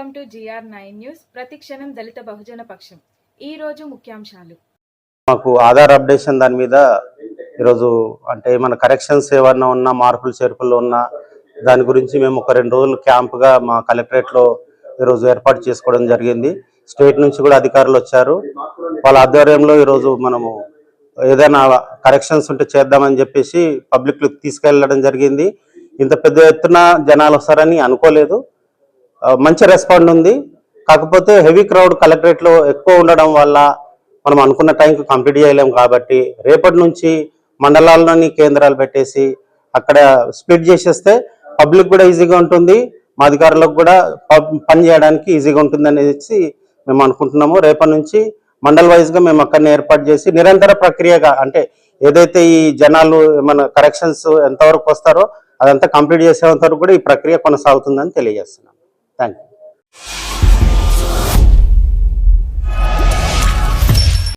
Welcome to GR nine news. ప్రతిక్షణం దళిత బహుజన పక్షం. ఈ రోజు ముఖ్యాంశాలు. మాకు ఆధార్ అప్డేషన్ దాని మీద ఈరోజు అంటే మన కరెక్షన్స్ ఏమన్నా ఉన్నా మార్పులు చేర్పులు ఉన్నా దాని గురించి మేము ఒక రెండు రోజులు క్యాంప్గా మా కలెక్టరేట్లో ఈరోజు ఏర్పాటు చేసుకోవడం జరిగింది. స్టేట్ నుంచి కూడా అధికారులు వచ్చారు. వాళ్ళ ఆధ్వర్యంలో ఈరోజు మనము ఏదైనా కరెక్షన్స్ ఉంటే చేద్దామని చెప్పేసి పబ్లిక్ తీసుకెళ్ళడం జరిగింది. ఇంత పెద్ద ఎత్తున జనాలు వస్తారని అనుకోలేదు. మంచి రెస్పాండ్ ఉంది. కాకపోతే హెవీ క్రౌడ్ కలెక్టరేట్లో ఎక్కువ ఉండడం వల్ల మనం అనుకున్న టైంకి కంప్లీట్ చేయలేం కాబట్టి రేపటి నుంచి మండలాల్లోని కేంద్రాలు పెట్టేసి అక్కడ స్ప్లిట్ చేసేస్తే పబ్లిక్ కూడా ఈజీగా ఉంటుంది. మా అధికారులకు కూడా పని చేయడానికి ఈజీగా ఉంటుంది అనేసి మేము అనుకుంటున్నాము. రేపటి నుంచి మండల్ వైజ్గా మేము అక్కడనే ఏర్పాటు చేసి నిరంతర ప్రక్రియగా అంటే ఏదైతే ఈ జనాలు మన కరెక్షన్స్ ఎంతవరకు వస్తారో అదంతా కంప్లీట్ చేసేంత వరకు కూడా ఈ ప్రక్రియ కొనసాగుతుందని తెలియజేస్తున్నాం. Thank.